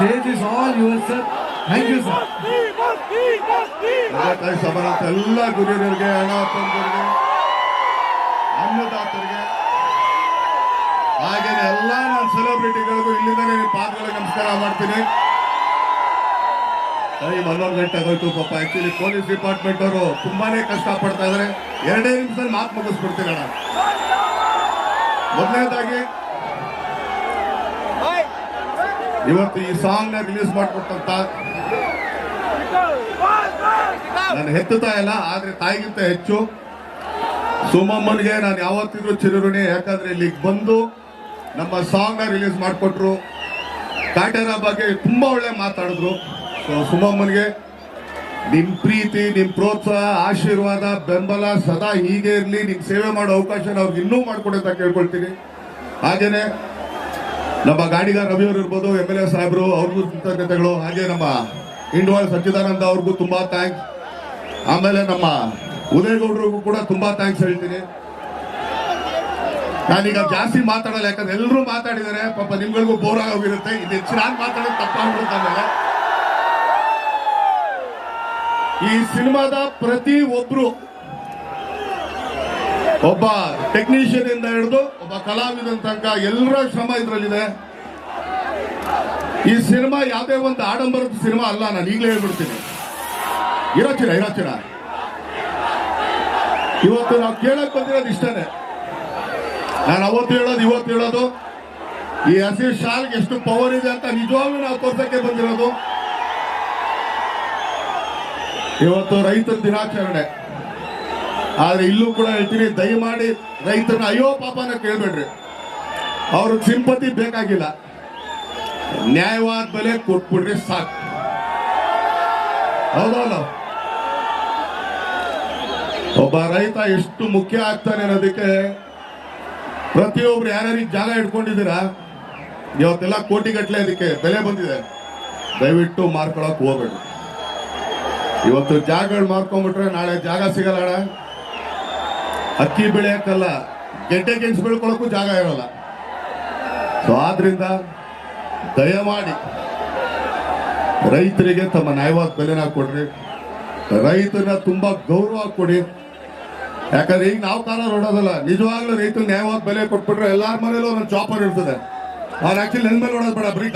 Stage is all yours, sir. Thank you, sir. ಸಮಾನಂತ ಎಲ್ಲ ಗುರುಗಳಿಗೆ ಹಣ ತಂದರಿಗೆ ಅನ್ನದಾತರಿಗೆ ಹಾಗೇನೆ ಎಲ್ಲ ನನ್ನ ಸೆಲೆಬ್ರಿಟಿಗಳಿಗೂ ಇಲ್ಲಿಂದಲೇ ಪಾದಗಳಿಗೆ ನಮಸ್ಕಾರ ಮಾಡ್ತೀನಿ ಟೈಮ್ ಹನ್ನೊಂದು ಗಂಟೆ ಆಗೋಯ್ತು ಪಾಪ ಆಕ್ಚುಲಿ ಪೊಲೀಸ್ ಡಿಪಾರ್ಟ್ಮೆಂಟ್ ಅವರು ತುಂಬಾನೇ ಕಷ್ಟ ಪಡ್ತಾ ಇದಾರೆ ಎರಡೇ ನಿಮಿಷದಲ್ಲಿ ಮಾತು ಮುಗಿಸ್ಬಿಡ್ತೀನಿ ಅಣ್ಣ ಮೊದಲನೇದಾಗಿ ಇವತ್ತು ಈ ಸಾಂಗ್ನ ರಿಲೀಸ್ ಮಾಡಿಕೊಟ್ಟಂತ ನಾನು ಹೆತ್ತ ತಾಯಲ್ಲ ಆದ್ರೆ ತಾಯಿಗಿಂತ ಹೆಚ್ಚು. ಸುಮಮ್ಮನಿಗೆ ನಾನು ಯಾವತ್ತಿದ್ರು ಚಿರಋಣಿ, ಯಾಕಂದ್ರೆ ಇಲ್ಲಿಗೆ ಬಂದು ನಮ್ಮ ಸಾಂಗ್ನ ರಿಲೀಸ್ ಮಾಡಿಕೊಟ್ರು. ಕಾಟೇರ ಬಗ್ಗೆ ತುಂಬಾ ಒಳ್ಳೆ ಮಾತಾಡಿದ್ರು. ಸೊ ಸುಮಮ್ಮನಿಗೆ ನಿಮ್ ಪ್ರೀತಿ, ನಿಮ್ ಪ್ರೋತ್ಸಾಹ, ಆಶೀರ್ವಾದ, ಬೆಂಬಲ ಸದಾ ಹೀಗೆ ಇರಲಿ. ನಿಮ್ ಸೇವೆ ಮಾಡೋ ಅವಕಾಶ ನಾವು ಇನ್ನೂ ಮಾಡ್ಕೊಡಿ ಅಂತ ಕೇಳ್ಕೊಳ್ತೀನಿ. ಹಾಗೇನೆ ನಮ್ಮ ಗಾಡಿಗ ರವಿ ಅವರು ಇರ್ಬೋದು ಎಂ ಎಲ್ ಎ ಸಾಹೇಬರು, ಅವ್ರಿಗೂ ಕೃತಜ್ಞತೆಗಳು. ಹಾಗೆ ನಮ್ಮ ಇಂಡೋಲ್ ಸಚ್ಚಿದಾನಂದ ಅವ್ರಿಗೂ ತುಂಬಾ ಥ್ಯಾಂಕ್ಸ್ ಆಮೇಲೆ ನಮ್ಮ ಉದಯಗೌಡರಿಗೂ ಕೂಡ ತುಂಬಾ ಥ್ಯಾಂಕ್ಸ್ ಹೇಳ್ತೀನಿ. ನಾನೀಗ ಜಾಸ್ತಿ ಮಾತಾಡಲ್ಲ, ಯಾಕಂದ್ರೆ ಎಲ್ಲರೂ ಮಾತಾಡಿದ್ದಾರೆ. ಪಾಪ ನಿಮ್ಗಳಿಗೂ ಬೋರ್ ಆಗೋಗಿರುತ್ತೆ. ಇದು ಹೆಚ್ಚಿನಾಗಿ ಮಾತಾಡೋದು ತಪ್ಪಾಗ್ಬಿಡುತ್ತೆ ಆಮೇಲೆ. ಈ ಸಿನಿಮಾದ ಪ್ರತಿ ಒಬ್ರು ಒಬ್ಬ ಟೆಕ್ನಿಷಿಯನ್ ಇಂದ ಹಿಡಿದು ಒಬ್ಬ ಕಲಾವಿದನ ತನಕ ಎಲ್ಲರ ಶ್ರಮ ಇದ್ರಲ್ಲಿದೆ. ಈ ಸಿನಿಮಾ ಯಾವುದೇ ಒಂದು ಆಡಂಬರದ ಸಿನಿಮಾ ಅಲ್ಲ, ನಾನು ಈಗಲೇ ಹೇಳ್ಬಿಡ್ತೀನಿ. ಇರೋ ಚಿರ ಇರೋ ಚಿರ ಇವತ್ತು ನಾವು ಕೇಳಕ್ ಬಂದಿರೋದು ಇಷ್ಟನೇ. ನಾನು ಅವತ್ತು ಹೇಳೋದು, ಇವತ್ತು ಹೇಳೋದು. ಈ ಹಸಿರು ಶಾಲ್ಗೆ ಎಷ್ಟು ಪವರ್ ಇದೆ ಅಂತ ನಿಜವಾಗ್ಲೂ ನಾವು ತೋರ್ಸಕ್ಕೆ ಬಂದಿರೋದು. ಇವತ್ತು ರೈತರ ದಿನಾಚರಣೆ. ಆದ್ರೆ ಇಲ್ಲೂ ಕೂಡ ಹೇಳ್ತೀನಿ, ದಯಮಾಡಿ ರೈತರನ್ನ, ಅಯ್ಯೋ ಪಾಪನ ಕೇಳ್ಬೇಡ್ರಿ. ಅವ್ರ ಸಿಂಪತಿ ಬೇಕಾಗಿಲ್ಲ. ನ್ಯಾಯವಾದ ಬೆಲೆ ಕೊಟ್ಬಿಡ್ರಿ ಸಾಕು. ಹೌದಲ್ಲ? ಒಬ್ಬ ರೈತ ಎಷ್ಟು ಮುಖ್ಯ ಆಗ್ತಾನೆ ಅನ್ನೋದಕ್ಕೆ ಪ್ರತಿಯೊಬ್ರು ಯಾರ್ಯಾರಿಗೆ ಜಾಗ ಇಟ್ಕೊಂಡಿದ್ದೀರಾ? ಇವತ್ತೆಲ್ಲ ಕೋಟಿಗಟ್ಟಲೆ ಅದಕ್ಕೆ ಬೆಲೆ ಬಂದಿದೆ. ದಯವಿಟ್ಟು ಮಾರ್ಕೊಳಕ್ ಹೋಗ್ಬೇಡಿ ಇವತ್ತು ಜಾಗಗಳು ಮಾರ್ಕೊಂಡ್ಬಿಟ್ರೆ ನಾಳೆ ಜಾಗ ಸಿಗಲ್ಲ ಅಕ್ಕಿ ಬೆಳೆಯಕ್ಕಲ್ಲ ಗೆಡ್ಡೆ ಗೆಣಸು ಬೆಳ್ಕೊಳ್ಳೋಕ್ಕೂ ಜಾಗ ಇರಲ್ಲ. ಸೊ ಆದ್ರಿಂದ ದಯಮಾಡಿ ರೈತರಿಗೆ ತಮ್ಮ ನ್ಯಾಯವಾದ ಬೆಲೆನ ಕೊಡ್ರಿ. ರೈತನ ತುಂಬಾ ಗೌರವ ಕೊಡಿ. ಯಾಕಂದ್ರೆ ಈಗ ನಾವು ಕಾಲ ನೋಡೋದಲ್ಲ, ನಿಜವಾಗ್ಲೂ ರೈತರು ನ್ಯಾಯವಾದ ಬೆಲೆ ಕೊಟ್ಬಿಟ್ರೆ ಎಲ್ಲಾರ ಮನೇಲೂ ಒಂದೊಂದು ಚಾಪರ್ ಇರ್ತದೆ. ಅವ್ರು ಆಕ್ಚುಲಿ ನೆನ್ಮೇಲೆ ಮೇಲೆ ನೋಡೋದು ಬೇಡ, ಬರೀ